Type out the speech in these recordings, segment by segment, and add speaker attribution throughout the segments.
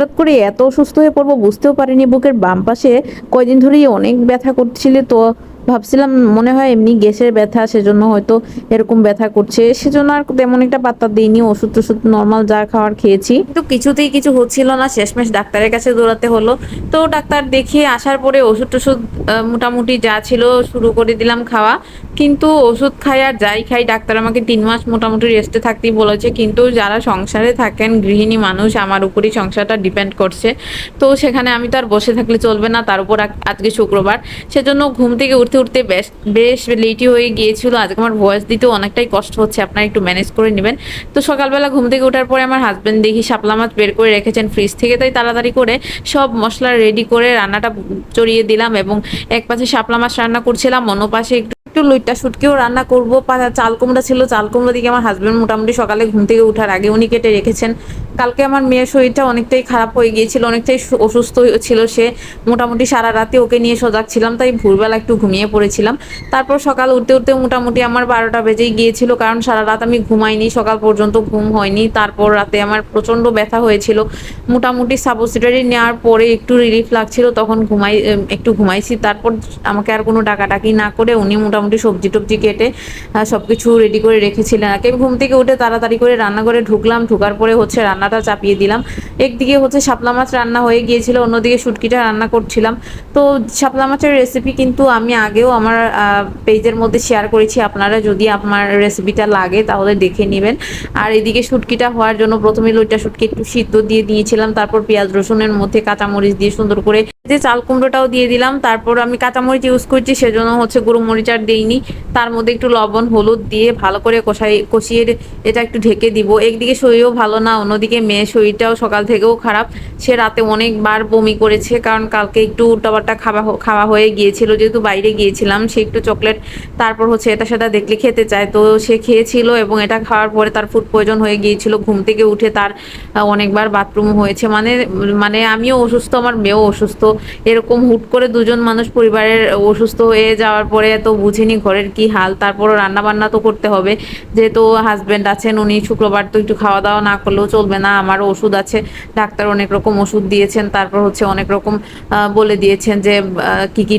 Speaker 1: হঠাৎ করে এত অসুস্থ হয়ে পড়ব বুঝতেও পারিনি, বুকের বাম পাশে কয়দিন ধরেই অনেক ব্যথা করছিল তো ভাবছিলাম, মনে হয় এমনি গ্যাসের ব্যথা, সেজন্য হয়তো এরকম ব্যথা করছে। সেজন্য আর তেমন একটা পাত্তা দিইনি, ওষুধ টষুধ নর্মাল যা খাওয়ার খেয়েছি। কিন্তু কিছুতেই কিছু হচ্ছিল না, শেষমেশ ডাক্তারের কাছে দৌড়াতে হলো। তো ডাক্তার দেখিয়ে আসার পরে ওষুধ টষুধ মোটামুটি যা ছিল শুরু করে দিলাম খাওয়া। কিন্তু ওষুধ খাই আর যাই খাই, ডাক্তার আমাকে তিন মাস মোটামুটি রেস্টে থাকতেই বলেছে। কিন্তু যারা সংসারে থাকেন, গৃহিণী মানুষ, আমার উপরই সংসারটা ডিপেন্ড করছে। তো সেখানে আমি তো আর বসে থাকলে চলবে না, তার উপর আজ- আজকে শুক্রবার। সেজন্য ঘুম থেকে উঠতে উঠতে বেশ বেশ লেটই হয়ে গিয়েছিল। আজকে আমার ভয়েস দিতে অনেকটাই কষ্ট হচ্ছে, আপনারা একটু ম্যানেজ করে নেবেন। তো সকালবেলা ঘুম থেকে ওঠার পরে আমার হাজব্যান্ড দেখি শাপলা মাছ বের করে রেখেছেন ফ্রিজ থেকে, তাই তাড়াতাড়ি করে সব মশলা রেডি করে রান্নাটা চড়িয়ে দিলাম এবং এক পাশে শাপলা মাছ রান্না করছিলাম, অন্য পাশে একটু একটু লইট্টা শুটকিও রান্না করব। চাল কুমড়া ছিল, চাল কুমড়া দিকে আমার হাজব্যান্ড মোটামুটি সকালে ঘুম থেকে ওঠার আগে উনি কেটে রেখেছেন। কালকে আমার মেয়ের শরীরটা অনেকটাই খারাপ হয়ে গিয়েছিল, অনেকটাই অসুস্থ ছিল সে। মোটামুটি সারা রাতে ওকে নিয়ে সজাগ ছিলাম, তাই ভোরবেলা একটু ঘুমিয়ে পড়েছিলাম। তারপর সকাল উঠতে উঠতে মোটামুটি আমার বারোটা বেজেই গিয়েছিল, কারণ সারা রাত আমি ঘুমাইনি, সকাল পর্যন্ত ঘুম হয়নি। তারপর রাতে আমার প্রচণ্ড ব্যথা হয়েছিল। মোটামুটি সাবসিডারি নেওয়ার পরে একটু রিলিফ লাগছিল, তখন ঘুমাই একটু ঘুমাইছি। তারপর আমাকে আর কোনো ডাকাডাকি না করে উনি মোটামুটি সবজি টবজি কেটে সব কিছু রেডি করে রেখেছিলেন। আগে আমি ঘুম থেকে উঠে তাড়াতাড়ি করে রান্নাঘরে ঢুকলাম, ঢুকার পরে হচ্ছে রান্নাটা চাপিয়ে দিলাম। একদিকে হচ্ছে শাপলা মাছ রান্না হয়ে গিয়েছিল, অন্যদিকে শুটকিটা রান্না করছিলাম। তো শাপলা মাছের রেসিপি কিন্তু আমি আগেও আমার পেজের মধ্যে শেয়ার করেছি। আপনারা যদি আমার রেসিপিটা লাগে, তাহলে দেখে নেবেন। আর এদিকে শুটকিটা হওয়ার জন্য প্রথমে লইটা শুটকি একটু সিদ্ধ দিয়ে দিয়েছিলাম। তারপর পেঁয়াজ রসুনের মধ্যে কাঁচামরিচ দিয়ে সুন্দর করে যে চাল কুমড়োটাও দিয়ে দিলাম, তারপর আমি কাঁচামরিচ ইউজ করছি, সেজন্য হচ্ছে গুঁড়ো মরিচ আর দিইনি। তার মধ্যে একটু লবণ, হলুদ দিয়ে ভালো করে কষাই, কষিয়ে এটা একটু ঢেকে দিব। একদিকে শরীরও ভালো না, অন্যদিকে মেয়ে শরীরটাও সকাল থেকেও খারাপ। সে রাতে অনেকবার বমি করেছে, কারণ কালকে একটু উল্টাপাল্টা খাওয়া খাওয়া হয়ে গিয়েছিল। যেহেতু বাইরে গিয়েছিলাম, সে একটু চকলেট, তারপর হচ্ছে এটা সেটা দেখলে খেতে চায়। তো সে খেয়েছিল এবং এটা খাওয়ার পরে তার ফুড প্রয়োজন হয়ে গিয়েছিল। ঘুম থেকে উঠে তার অনেকবার বাথরুম হয়েছে। মানে মানে আমিও অসুস্থ, আমার মেয়েও অসুস্থ। এরকম হুট করে দুজন মানুষ পরিবারের অসুস্থ হয়ে যাওয়ার পরে তো বুঝিনি ঘরের কি হাল তারপর রান্না বান্না তো করতে হবে। যেহেতু হাজবেন্ড আছেন, উনি শুক্রবার তো একটু খাওয়া দাওয়া না করলেও চলবে না, আমারও ওষুধ আছে। ডাক্তার অনেক রকম ওষুধ দিয়েছেন, তারপর হচ্ছে অনেক রকম বলে দিয়েছেন যে কি কি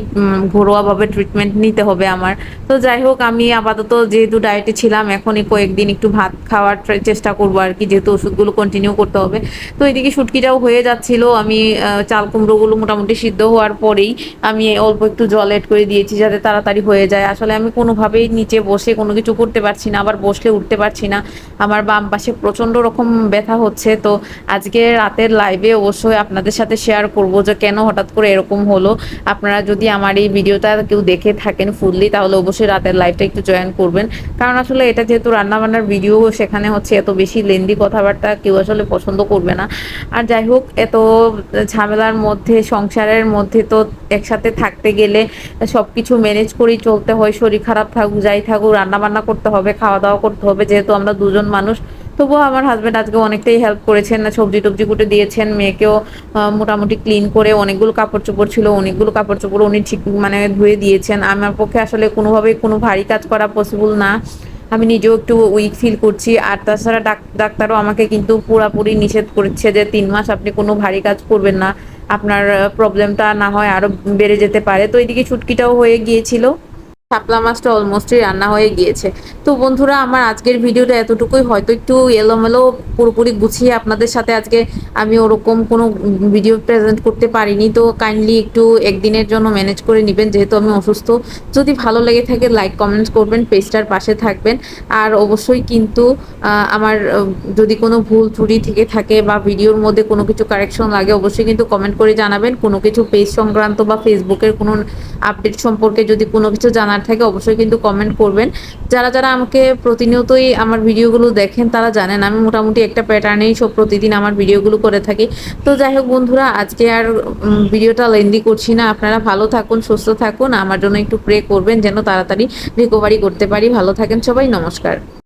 Speaker 1: ঘরোয়াভাবে ট্রিটমেন্ট নিতে হবে আমার। তো যাই হোক, আমি আপাতত যেহেতু ডায়েটে ছিলাম, এখনই কয়েকদিন একটু ভাত খাওয়ার চেষ্টা করব আর কি, যেহেতু ওষুধগুলো কন্টিনিউ করতে হবে। তো এদিকে শুটকিটাও হয়ে যাচ্ছিল, আমি চাল কুমড়োগুলো মোটামুটি সিদ্ধ হওয়ার পরেই আমি অল্প একটু জল এড করে দিয়েছি যাতে তাড়াতাড়ি হয়ে যায়। আসলে আমি কোনোভাবেই নিচে বসে কোনো কিছু করতে পারছি না, আবার বসলে উঠতে পারছি না। আমার বাম পাশে প্রচণ্ড রকম ব্যথা হচ্ছে, তো আজকে রাতের লাইভে অবশ্যই আপনাদের সাথে শেয়ার করব যে কেন হঠাৎ করে এরকম হলো। আপনারা যদি আমার এই ভিডিওটা কেউ দেখে থাকেন ফুললি তাহলে অবশ্যই রাতের লাইভটা একটু জয়েন করবেন। কারণ আসলে এটা যেহেতু রান্নাবান্নার ভিডিও সেখানে হচ্ছে এত বেশি লেন্দি কথাবার্তা কেউ আসলে পছন্দ করবে না। আর যাই হোক, এত ঝামেলার মধ্যে সংসারের মধ্যে তো একসাথে থাকতে গেলে সব কিছু ম্যানেজ করেই চলতে হয়। শরীর খারাপ থাকুক, যাই থাকুক রান্না বান্না করতে হবে খাওয়া দাওয়া করতে হবে। যেহেতু আমরা দুজন মানুষ, তবুও আমার হাজব্যান্ড আজকে অনেকটাই হেল্প করেছেন, সবজি টবজি কুটে দিয়েছেন। মেয়েকেও মোটামুটি ক্লিন করে অনেকগুলো কাপড় চোপড় ছিল, অনেকগুলো কাপড় চোপড় উনি ঠিক মানে ধুয়ে দিয়েছেন। আমার পক্ষে আসলে কোনোভাবেই কোনো ভারী কাজ করা পসিবল না। আমি নিজেও একটু উইক ফিল করছি। আর তাছাড়া ডাক- ডাক্তারও আমাকে কিন্তু পুরাপুরি নিষেধ করছে যে তিন মাস আপনি কোনো ভারী কাজ করবেন না। আপনার প্রবলেমটা না হয় আরও বেড়ে যেতে পারে। তো এদিকে ছুটকিটাও হয়ে গিয়েছিল। শাপলা মাছটা অলমোস্টই রান্না হয়ে গিয়েছে। তো বন্ধুরা, আমার আজকের ভিডিওটা এতটুকুই। হয়তো একটু এলোমেলো, পুরোপুরি গুছিয়ে আপনাদের সাথে আজকে আমি ওরকম কোনো ভিডিও প্রেজেন্ট করতে পারিনি। তো কাইন্ডলি একটু একদিনের জন্য ম্যানেজ করে নেবেন, যেহেতু আমি অসুস্থ। যদি ভালো লেগে থাকে লাইক কমেন্টস করবেন পেজটার পাশে থাকবেন। আর অবশ্যই কিন্তু আমার যদি কোনো ভুল ত্রুটি থেকে থাকে বা ভিডিওর মধ্যে কোনো কিছু কারেকশন লাগে, অবশ্যই কিন্তু কমেন্ট করে জানাবেন। কোনো কিছু পেজ সংক্রান্ত বা ফেসবুকের কোনো আপডেট সম্পর্কে যদি কোনো কিছু জানার থাকে অবশ্যই কিন্তু কমেন্ট করবেন। যারা যারা আমাকে প্রতিনিয়তই আমার ভিডিওগুলো দেখেন, তারা জানেন আমি মোটামুটি একটা প্যাটার্নেই সব প্রতিদিন আমার ভিডিওগুলো করে থাকি। তো যাই হোক বন্ধুরা, আজকে আর ভিডিওটা লেন্দি করছি না। আপনারা ভালো থাকুন, সুস্থ থাকুন। আমার জন্য একটু প্রে করবেন যেন তাড়াতাড়ি রিকভারি করতে পারি। ভালো থাকেন সবাই, নমস্কার।